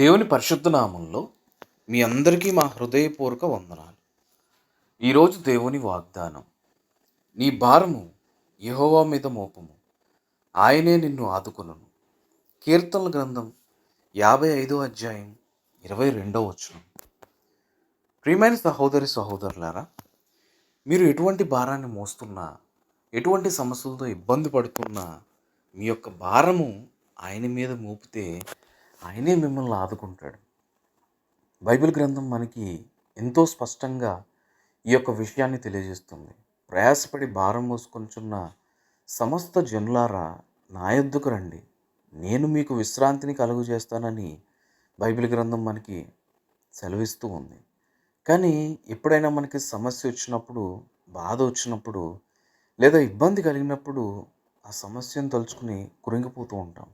దేవుని పరిశుద్ధ నామంలో మీ అందరికీ మా హృదయపూర్వక వందనాలు. ఈరోజు దేవుని వాగ్దానం నీ భారము యహోవా మీద మోపము. ఆయనే నిన్ను ఆదుకొనును. కీర్తనల గ్రంథం యాభై ఐదో అధ్యాయం ఇరవై రెండో వచనం. ప్రియమైన సహోదరి సహోదరులారా మీరు ఎటువంటి భారాన్ని మోస్తున్నా ఎటువంటి సమస్యలతో ఇబ్బంది పడుతున్నా మీ యొక్క భారము ఆయన మీద మోపితే ఆయనే మిమ్మల్ని ఆదుకుంటాడు. బైబిల్ గ్రంథం మనకి ఎంతో స్పష్టంగా ఈ యొక్క విషయాన్ని తెలియజేస్తుంది. ప్రయాసపడి భారం మోసుకొంచున్న సమస్త జనులారా నా యొద్దకు రండి. నేను మీకు విశ్రాంతిని కలుగు చేస్తానని బైబిల్ గ్రంథం మనకి సెలవిస్తూ ఉంది. కానీ ఎప్పుడైనా మనకి సమస్య వచ్చినప్పుడు బాధ వచ్చినప్పుడు లేదా ఇబ్బంది కలిగినప్పుడు ఆ సమస్యను తలుచుకుని కురింగిపోతూ ఉంటాం.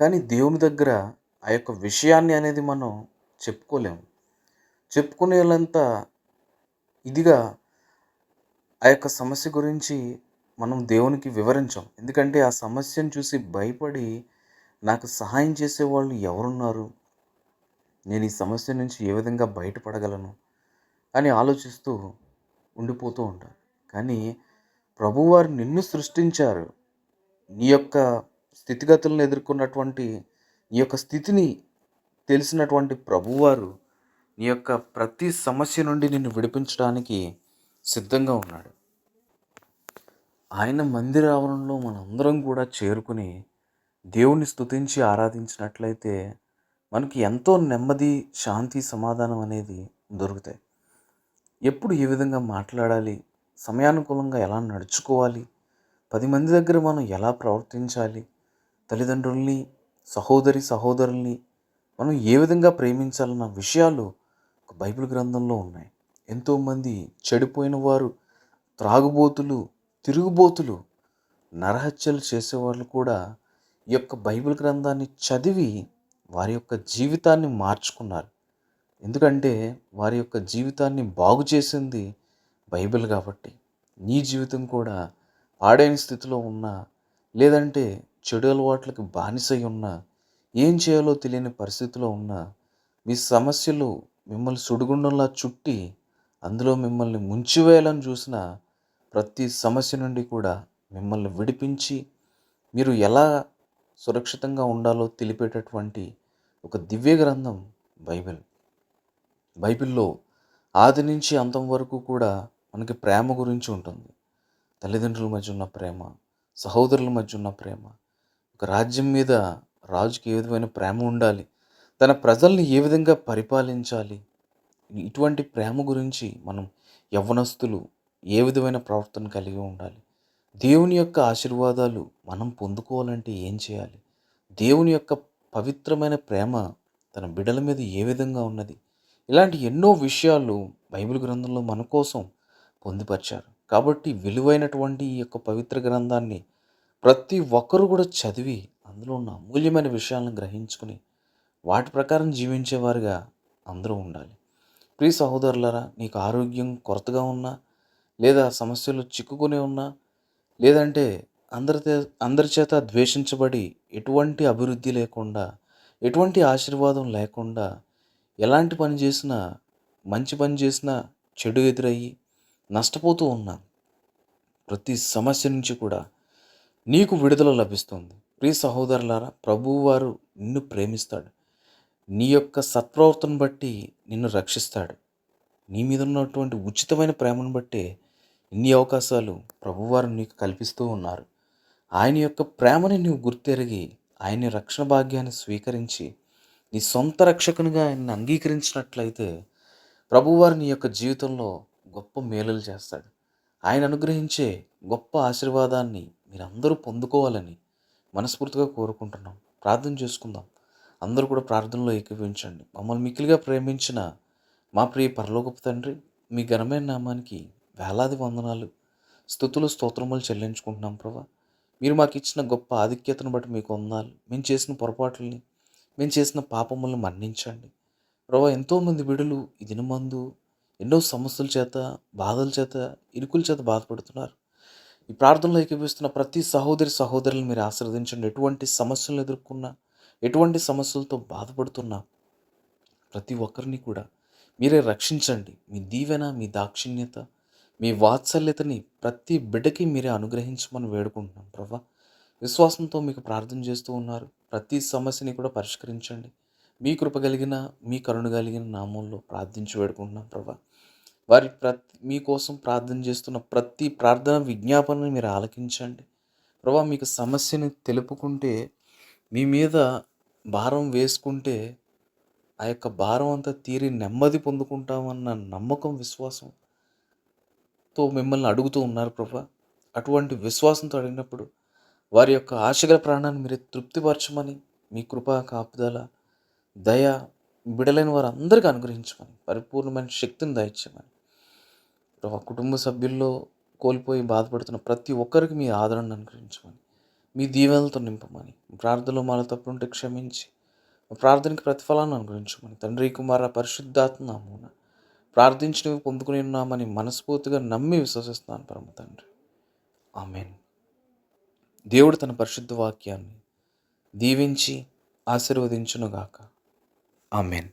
కానీ దేవుని దగ్గర ఆ యొక్క విషయాన్ని అనేది మనం చెప్పుకోలేము. చెప్పుకునేంత ఇదిగా ఆ యొక్క సమస్య గురించి మనం దేవునికి వివరించాం. ఎందుకంటే ఆ సమస్యను చూసి భయపడి నాకు సహాయం చేసేవాళ్ళు ఎవరున్నారు? నేను ఈ సమస్య నుంచి ఏ విధంగా బయటపడగలను? అని ఆలోచిస్తూ ఉండిపోతూ ఉంటాను కానీ ప్రభువారు నిన్ను సృష్టించారు. నీ యొక్క స్థితిగతులను ఎదుర్కొన్నటువంటి నీ యొక్క స్థితిని తెలిసినటువంటి ప్రభువారు నీ యొక్క ప్రతి సమస్య నుండి నిన్ను విడిపించడానికి సిద్ధంగా ఉన్నాడు. ఆయన మందిర ఆవరణలో మనందరం కూడా చేరుకుని దేవుణ్ణి స్తుతించి ఆరాధించినట్లయితే మనకి ఎంతో నెమ్మది శాంతి సమాధానం అనేది దొరుకుతాయి. ఎప్పుడు ఏ విధంగా మాట్లాడాలి? సమయానుకూలంగా ఎలా నడుచుకోవాలి? పది మంది దగ్గర మనం ఎలా ప్రవర్తించాలి? తల్లిదండ్రుల్ని సహోదరి సహోదరుల్ని మనం ఏ విధంగా ప్రేమించాలన్న విషయాలు ఒక బైబిల్ గ్రంథంలో ఉన్నాయి. ఎంతోమంది చెడిపోయిన వారు త్రాగుబోతులు తిరుగుబోతులు నరహత్యలు చేసేవాళ్ళు కూడా ఈ యొక్క బైబిల్ గ్రంథాన్ని చదివి వారి యొక్క జీవితాన్ని మార్చుకున్నారు. ఎందుకంటే వారి యొక్క జీవితాన్ని బాగు చేసింది బైబిల్ కాబట్టి. నీ జీవితం కూడా పాడైన స్థితిలో ఉన్నా లేదంటే చెడు అలవాట్లకు బానిసై ఉన్నా ఏం చేయాలో తెలియని పరిస్థితిలో ఉన్నా మీ సమస్యలు మిమ్మల్ని సుడిగుండంలా చుట్టి అందులో మిమ్మల్ని ముంచివేయాలని చూసిన ప్రతి సమస్య నుండి కూడా మిమ్మల్ని విడిపించి మీరు ఎలా సురక్షితంగా ఉండాలో తెలిపేటటువంటి ఒక దివ్య గ్రంథం బైబిల్. బైబిల్లో ఆది నుంచి అంతం వరకు కూడా మనకి ప్రేమ గురించి ఉంటుంది. తల్లిదండ్రుల మధ్య ఉన్న ప్రేమ సహోదరుల మధ్య ఉన్న ప్రేమ ఒక రాజ్యం మీద రాజుకి ఏ విధమైన ప్రేమ ఉండాలి? తన ప్రజల్ని ఏ విధంగా పరిపాలించాలి? ఇటువంటి ప్రేమ గురించి మనం యవ్వనస్తులు ఏ విధమైన ప్రవర్తన కలిగి ఉండాలి? దేవుని యొక్క ఆశీర్వాదాలు మనం పొందుకోవాలంటే ఏం చేయాలి? దేవుని యొక్క పవిత్రమైన ప్రేమ తన బిడల మీద ఏ విధంగా ఉన్నది? ఇలాంటి ఎన్నో విషయాలు బైబిల్ గ్రంథంలో మన కోసం పొందుపరిచారు. కాబట్టి విలువైనటువంటి ఈ యొక్క పవిత్ర గ్రంథాన్ని ప్రతి ఒక్కరు కూడా చదివి అందులో ఉన్న అమూల్యమైన విషయాలను గ్రహించుకుని వాటి ప్రకారం జీవించేవారుగా అందరూ ఉండాలి. ప్రియ సహోదరులరా నీకు ఆరోగ్యం కొరతగా ఉన్నా లేదా సమస్యలు చిక్కుకుని ఉన్నా లేదంటే అందరి అందరి చేత ద్వేషించబడి ఎటువంటి అభివృద్ధి లేకుండా ఎటువంటి ఆశీర్వాదం లేకుండా ఎలాంటి పని చేసినా మంచి పని చేసినా చెడు ఎదురయ్యి నష్టపోతూ ఉన్నా ప్రతి సమస్య నుంచి కూడా నీకు విడుదల లభిస్తుంది. ప్రియ సహోదరులారా ప్రభువారు నిన్ను ప్రేమిస్తాడు. నీ యొక్క సత్ప్రవర్తన బట్టి నిన్ను రక్షిస్తాడు. నీ మీద ఉన్నటువంటి ఉచితమైన ప్రేమను బట్టే ఇన్ని అవకాశాలు ప్రభువారు నీకు కల్పిస్తూ ఉన్నారు. ఆయన యొక్క ప్రేమని నువ్వు గుర్తెరిగి ఆయన రక్షణ భాగ్యాన్ని స్వీకరించి నీ సొంత రక్షకునిగా ఆయన్ని అంగీకరించినట్లయితే ప్రభువారు నీ యొక్క జీవితంలో గొప్ప మేలులు చేస్తాడు. ఆయన అనుగ్రహించే గొప్ప ఆశీర్వాదాన్ని మీరందరూ పొందుకోవాలని మనస్ఫూర్తిగా కోరుకుంటున్నాం. ప్రార్థన చేసుకుందాం. అందరూ కూడా ప్రార్థనలో ఏకీభవించండి. మమ్మల్ని మిక్కిలిగా ప్రేమించిన మా ప్రియ పరలోకపు తండ్రి మీ ఘనమైన నామానికి వేలాది వందనాలు. స్థుతులు స్తోత్రములు చెల్లించుకుంటున్నాం ప్రభా. మీరు మాకు ఇచ్చిన గొప్ప ఆధిక్యతను బట్టి మీకు వందాలు మేము చేసిన పొరపాట్లని మేము చేసిన పాపములను మన్నించండి. ప్రభా ఎంతోమంది బిడులు ఈ దినమందు ఎన్నో సమస్యల చేత బాధల చేత ఇరుకుల చేత బాధపడుతున్నారు. ఈ ప్రార్థనలో ఏకీపిస్తున్న ప్రతి సహోదరి సహోదరులను మీరు ఆశీర్వదించండి. ఎటువంటి సమస్యలను ఎదుర్కొన్నా ఎటువంటి సమస్యలతో బాధపడుతున్నా ప్రతి ఒక్కరిని కూడా మీరే రక్షించండి. మీ దీవెన మీ దాక్షిణ్యత మీ వాత్సల్యతని ప్రతి బిడ్డకి మీరే అనుగ్రహించమని వేడుకుంటున్నాం ప్రభా. విశ్వాసంతో మీకు ప్రార్థన చేస్తూ ఉన్నారు. ప్రతి సమస్యని కూడా పరిష్కరించండి. మీ కృప కలిగిన మీ కరుణ కలిగిన నామంలో ప్రార్థించి వేడుకుంటున్నాం ప్రభా. వారి ప్రతి మీకోసం ప్రార్థన చేస్తున్న ప్రతి ప్రార్థన విజ్ఞాపనని మీరు ఆలకించండి. ప్రభా మీకు సమస్యని తెలుపుకుంటే మీ మీద భారం వేసుకుంటే ఆ యొక్క భారం అంతా తీరి నెమ్మది పొందుకుంటామన్న నమ్మకం విశ్వాసంతో మిమ్మల్ని అడుగుతూ ఉన్నారు ప్రభా. అటువంటి విశ్వాసంతో అడిగినప్పుడు వారి యొక్క ఆశగల ప్రాణాన్ని మీరు తృప్తిపరచమని మీ కృపా కాపుదల దయ బిడలైన వారందరికీ అనుగ్రహించమని పరిపూర్ణమైన శక్తిని దయచేయమని. కుటుంబ సభ్యుల్లో కోల్పోయి బాధపడుతున్న ప్రతి ఒక్కరికి మీ ఆదరణ అనుగ్రహించమని మీ దీవెనలతో నింపమని ప్రార్థనలో మాలో తప్పుంటే క్షమించి ప్రార్థనకి ప్రతిఫలాన్ని అనుగ్రహించమని. తండ్రి కుమార పరిశుద్ధాత్మ ప్రార్థించినవి పొందుకుని ఉన్నామని మనస్ఫూర్తిగా నమ్మి విశ్వసిస్తున్నాను పరమ తండ్రి. ఆమెన్. దేవుడు తన పరిశుద్ధ వాక్యాన్ని దీవించి ఆశీర్వదించునుగాక. ఆమెన్.